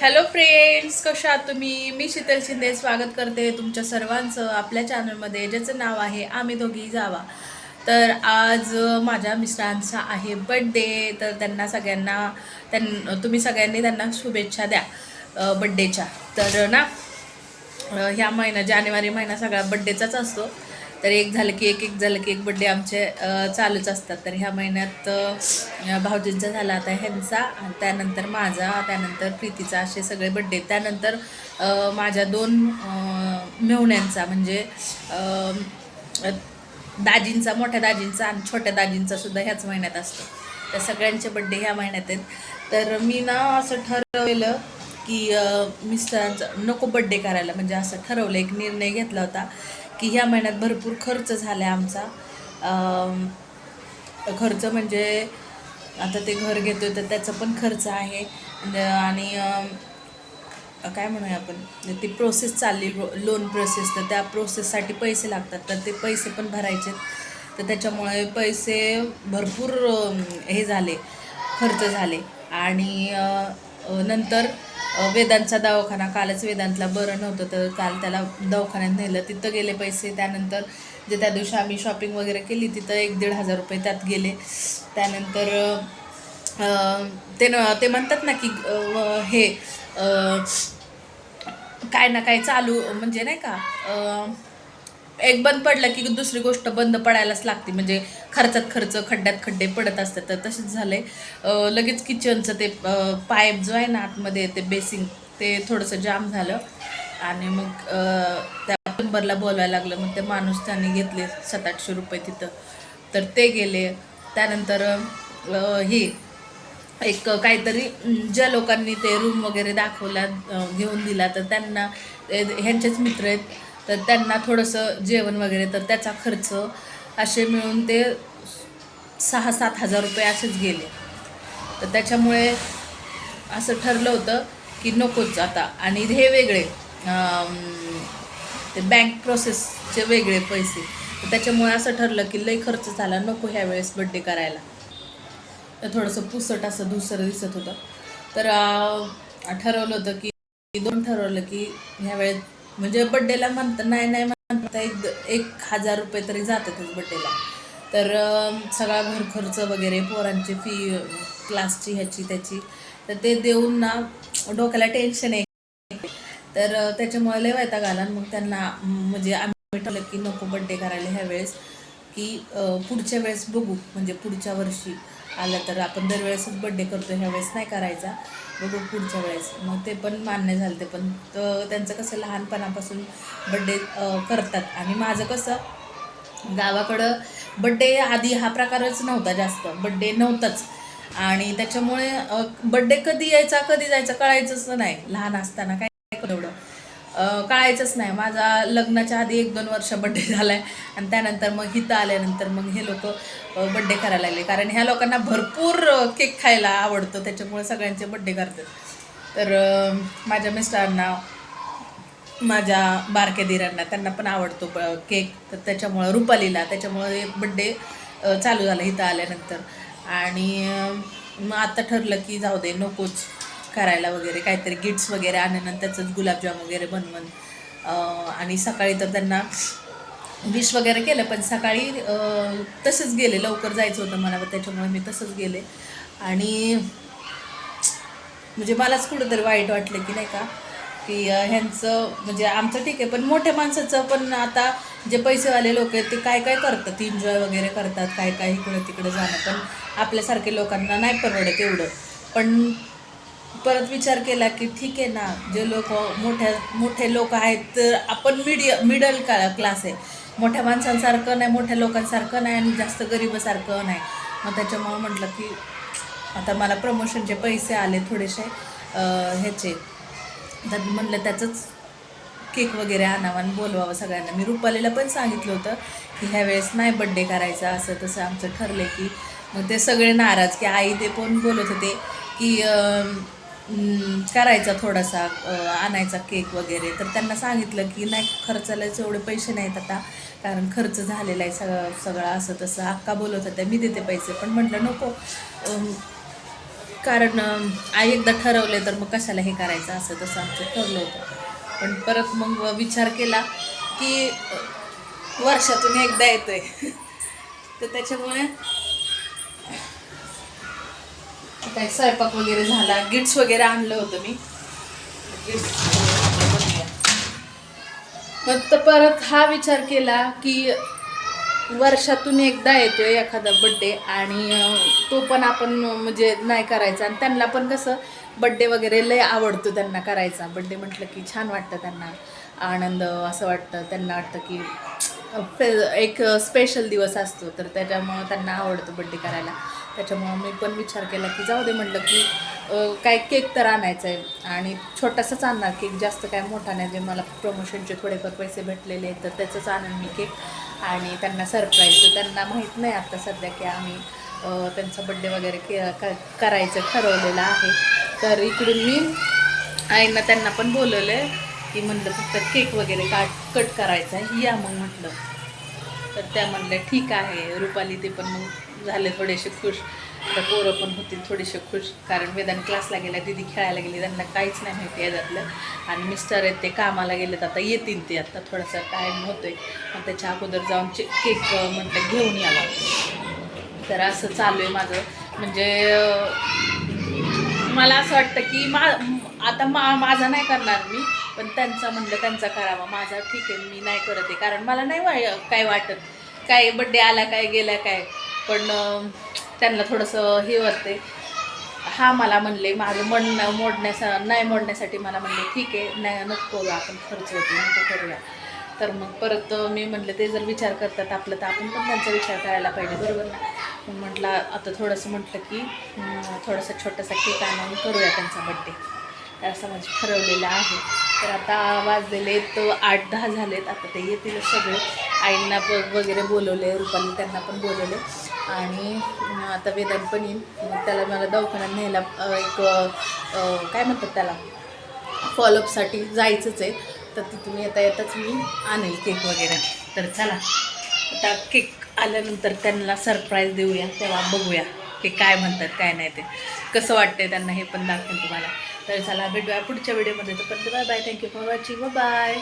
Hello friends कशा आहात तुम्ही? मी शीतल शिंदे स्वागत करते तुमच्या सर्वांचं आपल्या चॅनलमध्ये ज्याचं नाव आहे आम्ही दोघी जावा. तर आज माझ्या मिस्टरांचा आहे बड्डे तर त्यांना सगळ्यांना त्यां तुम्ही सगळ्यांनी त्यांना शुभेच्छा द्या बड्डेच्या तर ना ह्या महिना जानेवारी महिना सगळा बड्डेचाच असतो. तर एक झालं की एक एक झालं की एक बड्डे आमचे चालूच असतात. तर ह्या महिन्यात भाऊजींचा झाला आता ह्यांचा आणि त्यानंतर माझा त्यानंतर प्रीतीचा असे सगळे बड्डे त्यानंतर माझ्या दोन अ, मेहुण्यांचा म्हणजे दाजींचा मोठ्या दाजींचा आणि छोट्या दाजींचा सुद्धा ह्याच महिन्यात असतो. तर सगळ्यांचे बड्डे ह्या महिन्यात आहेत. तर मी ना असं ठरवलेलं की मिस्टरांचा नको बड्डे करायला. म्हणजे असं ठरवलं एक निर्णय घेतला होता. की ह्या महिन्यात भरपूर खर्च झाला आहे आमचा खर्च म्हणजे आता ते घर घेतोय तर त्याचा पण खर्च आहे. आणि काय म्हणूया आपण? ती प्रोसेस चालली लोन प्रोसेस तर त्या प्रोसेससाठी पैसे लागतात. तर ते पैसे पण भरायचे. तर त्याच्यामुळे पैसे भरपूर हे झाले खर्च झाले. आणि नंतर वेदांतचा दवाखाना कालच वेदांतला बरं नव्हतं तर काल त्याला दवाखान्यात नेलं. तिथं गेले पैसे त्यानंतर जे त्या दिवशी आम्ही शॉपिंग वगैरे केली तिथं एक दीड हजार रुपये त्यात गेले. त्यानंतर ते न ते म्हणतात ना की हे काय ना काय चालू म्हणजे नाही का एक बंद पडलं की दुसरी गोष्ट बंद पडायलाच लागते. म्हणजे खर्चात खर्च खड्ड्यात खड्डे पडत असतात. तर तसेच झाले लगेच किचनचं ते पाईप जो आहे ना आतमध्ये ते बेसिंग ते थोडंसं जाम झालं. आणि मग त्या प्लंबरला बोलवायला लागलं. मग ते माणूस त्यांनी घेतले सात आठशे रुपये तिथं. तर ते गेले. त्यानंतर ही हे एक काहीतरी ज्या लोकांनी ते रूम वगैरे दाखवला घेऊन दिला तर त्यांना ह्यांचेच मित्र आहेत. तर त्यांना थोडंसं जेवण वगैरे तर त्याचा खर्च असे मिळून ते सहा सात हजार रुपये असेच गेले. तर त्याच्यामुळे असं ठरलं होतं की नकोच आता. आणि हे वेगळे ते बँक प्रोसेसचे वेगळे पैसे. तर त्याच्यामुळे असं ठरलं की लई खर्च झाला नको ह्या वेळेस बड्डे करायला. तर थोडंसं पुसट असं दुसरं दिसत होतं. तर ठरवलं होतं की दोन ठरवलं की ह्या वेळेस म्हणजे बड्डेला म्हणता नाही नाही म्हणता एक एक हजार रुपये तरी जातातच बड्डेला तर सगळा घर खर्च वगैरे पोरांची फी क्लासची ह्याची त्याची तर ते देऊन ना डोक्याला टेन्शन आहे. तर त्याच्यामुळे लय वैताग आला मग त्यांना म्हणजे आम्ही ठरलं की नको बड्डे करायला ह्यावेळेस की पुढच्या वेळेस बघू म्हणजे पुढच्या वर्षी. आलं तर आपण दरवेळेसच बड्डे करतो ह्यावेळेस नाही करायचा. बघू पुढच्या वेळेस. मग ते पण मान्य झालं ते पण. तर त्यांचं कसं लहानपणापासून बड्डे करतात. आणि माझं कसं गावाकडं बड्डे आधी हा प्रकारच नव्हता जास्त. बड्डे नव्हताच. आणि त्याच्यामुळे बड्डे कधी यायचा कधी जायचा कळायचंच नाही. लहान असताना काय एवढं? कळायचंच नाही. माझा लग्नाच्या आधी एक दोन वर्ष बड्डे झाला आहे आणि त्यानंतर मग इथं आल्यानंतर मग हे लोक बड्डे करायला लागले. कारण ह्या लोकांना भरपूर केक खायला आवडतं. त्याच्यामुळे सगळ्यांचे बड्डे करतात. तर माझ्या मिस्टरांना माझ्या बारक्या दिरांना त्यांना पण आवडतो केक तर त्याच्यामुळं रुपालीला त्याच्यामुळे बड्डे चालू झाला इथं आल्यानंतर. आणि मग आता ठरलं की जाऊ दे नकोच. करायला वगैरे काहीतरी गिट्स वगैरे आणून त्याचंच गुलाबजाम वगैरे बनवून आणि सकाळी तर त्यांना विश वगैरे केलं पण सकाळी तसंच गेले. लवकर जायचं होतं मला त्याच्यामुळे मी तसंच गेले. आणि म्हणजे मलाच कुठंतरी वाईट वाटलं की नाही का की ह्यांचं म्हणजे आमचं ठीक आहे पण मोठ्या माणसाचं पण आता जे पैसेवाले लोक आहेत ते काय काय करतात एन्जॉय वगैरे करतात काय काय इकडं तिकडं जाणं पण आपल्यासारखे लोकांना नाही परवडत एवढं. पण परत विचार केला की ठीक आहे ना जे लोक मोठ्या मोठे लोक आहेत तर आपण मिडिय मिडल का क्लास आहे. मोठ्या माणसांसारखं नाही मोठ्या लोकांसारखं नाही आणि जास्त गरिबासारखं नाही. मग त्याच्यामुळं म्हटलं की आता मला प्रमोशनचे पैसे आले थोडेसे ह्याचे. तर म्हणलं त्याचंच केक वगैरे आणावं आणि बोलवावं सगळ्यांना. मी रुपालीला पण सांगितलं होतं की ह्या वेळेस नाही बड्डे करायचा असं तसं आमचं ठरलं की. मग ते सगळे नाराज की आई ते पण बोलत होते की करायचा थोडासा आणायचा केक वगैरे. तर त्यांना सांगितलं की नाही खर्चाला एवढे पैसे नाहीत आता. कारण खर्च झालेला आहे सगळं सगळं असं तसं. अक्का बोलत होत्या मी देते पैसे. पण म्हटलं नको. कारण आई एकदा ठरवले तर मग कशाला हे करायचं? असं तसं आमचं ठरलं होतं. पण परत मग विचार केला की वर्षातून एकदा येतोय. तर त्याच्यामुळे काय स्वयंपाक वगैरे झाला? गिट्स वगैरे आणलं होतं मी. गिट्स मग तर परत हा विचार केला की वर्षातून एकदा येतोय एखादा बड्डे आणि तो पण आपण म्हणजे नाही करायचा. आणि त्यांना पण कसं बड्डे वगैरे लय आवडतो त्यांना करायचा. बड्डे म्हटलं की छान वाटतं त्यांना. आनंद असं वाटतं त्यांना वाटतं की एक स्पेशल दिवस असतो तर त्याच्यामुळं त्यांना आवडतं बड्डे करायला. त्याच्यामुळं मी पण विचार केला की जाऊ दे म्हटलं की काय केक तर आणायचा आहे आणि छोटासाच आणणार केक जास्त काय मोठा नाही जे मला प्रमोशनचे थोडेफार पैसे भेटलेले आहेत तर त्याचंच आणून मी केक. आणि त्यांना सरप्राईज तर त्यांना माहीत नाही आता सध्या की आम्ही त्यांचा बड्डे वगैरे के क- करायचं ठरवलेलं आहे. तर इकडून मी आईंना त्यांना पण बोलवलं आहे की म्हणलं फक्त केक वगैरे काट कट करायचा आहे. या मग म्हटलं. तर त्या म्हणल्या ठीक आहे रुपाली ते पण मग झाले थोडेसे खुश. आता पोरं पण होतील थोडेसे खुश कारण वेदान क्लासला गेल्या दिदी खेळायला गेली त्यांना काहीच नाही माहिती आहे त्यातलं. आणि मिस्टर आहेत ते कामाला गेलेत आता येतील ते आता थोडासा टाईम होतो आहे मग त्याच्या अगोदर जाऊन चे केक म्हटलं घेऊन यावा. तर असं चालू आहे माझं. म्हणजे मला असं वाटतं की मा आता मा माझा नाही करणार मी. पण त्यांचा म्हणलं त्यांचा करावा. माझा ठीक आहे मी नाही करत आहे. कारण मला नाही वा काय वाटत. काय बड्डे आला काय गेला काय. पण त्यांना थोडंसं हे वाटते हा मला म्हणले माझं मन मोडण्यासा नाही मोडण्यासाठी मला म्हणले ठीक आहे नाही नको करूया आपण खर्च होतो नको करूया. तर मग परत मी म्हटलं ते जर विचार करतात आपलं तर आपण पण त्यांचा विचार करायला पाहिजे बरोबर ना? मग म्हटलं आता थोडंसं म्हटलं की थोडंसं थोडासा छोटासा केक आणून करूया त्यांचा बड्डे असं म्हणजे ठरवलेलं आहे. तर आता वाजलेले तर आठ दहा झालेत. आता ते येतील सगळे. आईंना ब वगैरे बोलवले रुपाली त्यांना पण बोलवले. आणि आता वेदांत पण येईल. मग त्याला मला दवाखान्यात न्यायला एक काय म्हणतात त्याला? फॉलोअपसाठी जायचंच आहे. तर तिथून येता येताच मी आणेल केक वगैरे. तर चला. आता केक आल्यानंतर त्यांना सरप्राईज देऊया. तेव्हा बघूया की काय म्हणतात काय नाही ते. कसं वाटतंय त्यांना हे पण दाखवेन तुम्हाला. तर चला भेटूया पुढच्या व्हिडिओमध्ये. तर पण bye. Bye thank you for watching bye